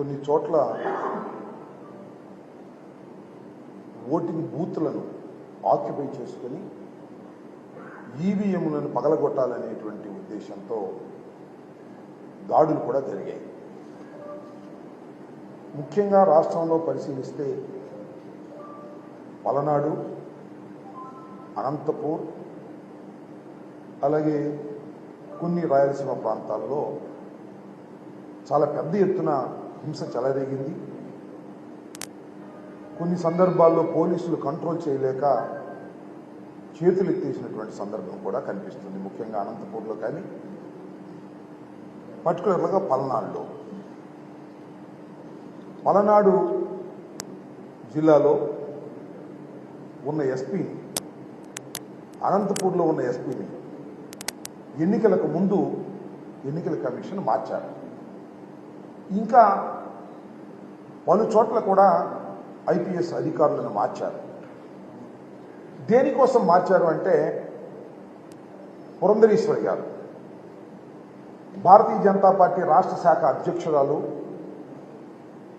కొన్ని చోట్ల voting బూత్లను occupy చేసుకొని ఈవీఎంలను పగలగొట్టాలనేటువంటి ఉద్దేశంతో దాడులు కూడా జరిగాయి. ముఖ్యంగా రాష్ట్రంలో పరిశీలిస్తే పలనాడు అనంతపూర్ అలాగే కొన్ని రాయలసీమ ప్రాంతాల్లో చాలా పెద్ద ఎత్తున హింస చెలరేగింది. కొన్ని సందర్భాల్లో పోలీసులు కంట్రోల్ చేయలేక చేతులు ఎత్తేసినటువంటి సందర్భం కూడా కనిపిస్తుంది. ముఖ్యంగా అనంతపూర్లో కానీ పర్టికులర్గా పల్నాడులో. పలనాడు జిల్లాలో ఉన్న ఎస్పీని అనంతపూర్లో ఉన్న ఎస్పీని ఎన్నికలకు ముందు ఎన్నికల కమిషన్ మార్చారు. ఇంకా పలు చోట్ల కూడా ఐపీఎస్ అధికారులను మార్చారు. దేనికోసం మార్చారు అంటే పురంధరీశ్వరి గారు భారతీయ జనతా పార్టీ రాష్ట్ర శాఖ అధ్యక్షురాలు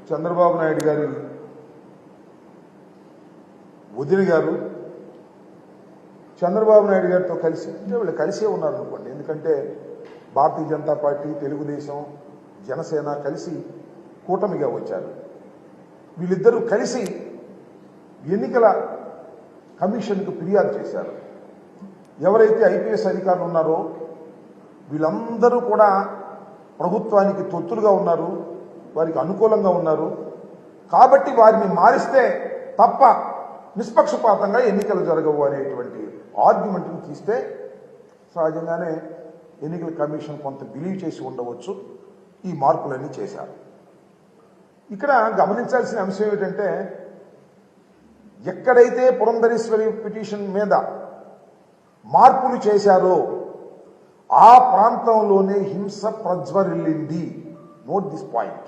చంద్రబాబు నాయుడు గారి వదిన గారు చంద్రబాబు నాయుడు గారితో కలిసి అంటే వీళ్ళు కలిసే ఉన్నారు అనుకోండి ఎందుకంటే భారతీయ జనతా పార్టీ తెలుగుదేశం జనసేన కలిసి కూటమిగా వచ్చారు. వీళ్ళిద్దరూ కలిసి ఎన్నికల కమిషన్కు ఫిర్యాదు చేశారు. ఎవరైతే ఐపీఎస్ అధికారులు ఉన్నారో వీళ్ళందరూ కూడా ప్రభుత్వానికి తొత్తులుగా ఉన్నారు వారికి అనుకూలంగా ఉన్నారు. కాబట్టి వారిని మారిస్తే తప్ప నిష్పక్షపాతంగా ఎన్నికలు జరగవు అనేటువంటి ఆర్గ్యుమెంట్ని తీస్తే సహజంగానే ఎన్నికల కమిషన్ కొంత బిలీవ్ చేసి ఉండవచ్చు. ఈ మార్పులన్నీ చేశారు. ఇక్కడ గమనించాల్సిన అంశం ఏమిటంటే ఎక్కడైతే పురంధరేశ్వరి పిటిషన్ మీద మార్పులు చేశారో ఆ ప్రాంతంలోనే హింస ప్రజ్వరిల్లింది. నోట్ దిస్ పాయింట్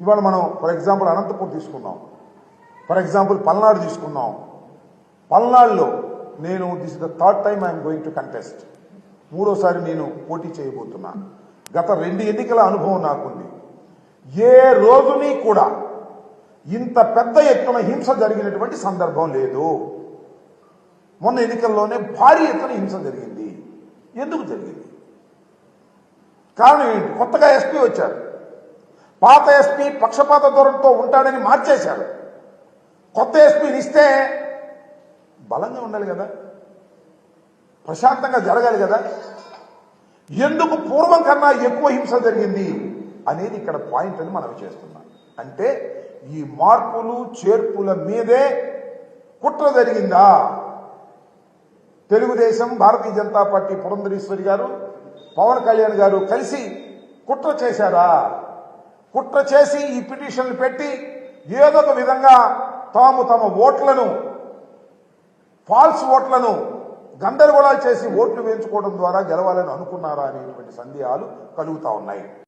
ఇవాళ మనం ఫర్ ఎగ్జాంపుల్ అనంతపూర్ తీసుకున్నాం. ఫర్ ఎగ్జాంపుల్ పల్నాడు తీసుకున్నాం. పల్నాడులో నేను this is the third time I'm going to contest మూడోసారి నేను పోటీ చేయబోతున్నాను. గత రెండు ఎన్నికల అనుభవం నాకుంది. ఏ రోజుని కూడా ఇంత పెద్ద ఎత్తున హింస జరిగినటువంటి సందర్భం లేదు. మొన్న ఎన్నికల్లోనే భారీ ఎత్తున హింస జరిగింది. ఎందుకు జరిగింది? కారణం ఏంటి? కొత్తగా ఎస్పీ వచ్చారు. పాత ఎస్పీ పక్షపాత ధోరణితో ఉంటాడని మార్చేశారు. కొత్త ఎస్పీని ఇస్తే బలంగా ఉండాలి కదా? ప్రశాంతంగా జరగాలి కదా? ఎందుకు పూర్వం కన్నా ఎక్కువ హింస జరిగింది? అనేది ఇక్కడ పాయింట్ అని మనం చేస్తున్నాం. అంటే ఈ మార్పులు చేర్పుల మీదే కుట్ర జరిగిందా? తెలుగుదేశం భారతీయ జనతా పార్టీ పురంధరేశ్వరి గారు పవన్ కళ్యాణ్ గారు కలిసి కుట్ర చేశారా? కుట్ర చేసి ఈ పిటిషన్లు పెట్టి ఏదో ఒక విధంగా తాము తమ ఓట్లను ఫాల్స్ ఓట్లను గందరగోళాలు చేసి ఓట్లు వేయించుకోవడం ద్వారా గెలవాలని అనుకున్నారా అనేటువంటి సందేహాలు కలుగుతా ఉన్నాయి.